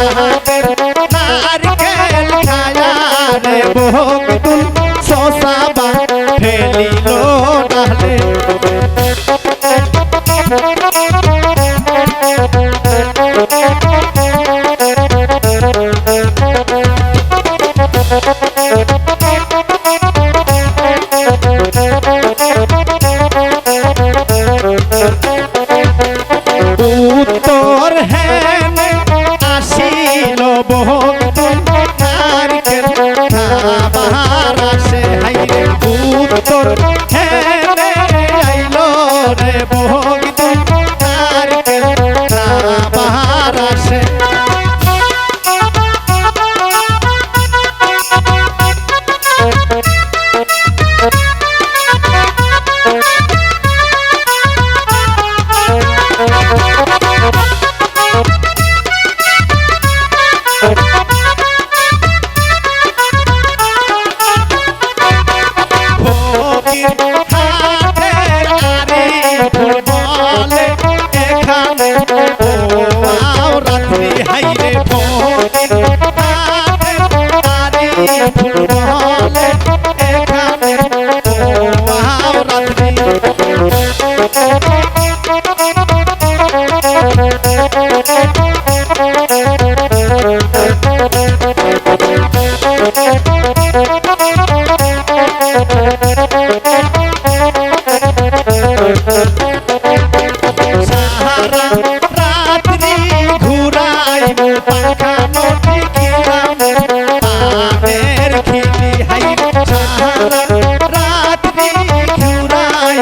নারকেল খায়া রে ভোগ তুল সোসা ভক্ত তারিখের বাহার আসে হাই হ্যাঁ রে পুত্তর হে রে আইল রে ভক্ত Thank you.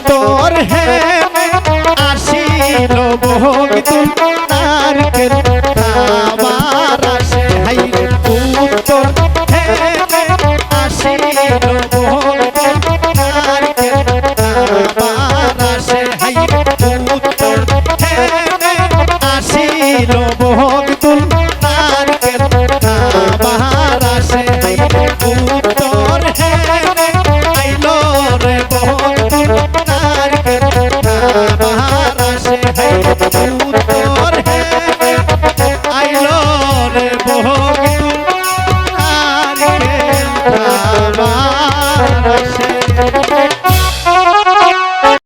तोर है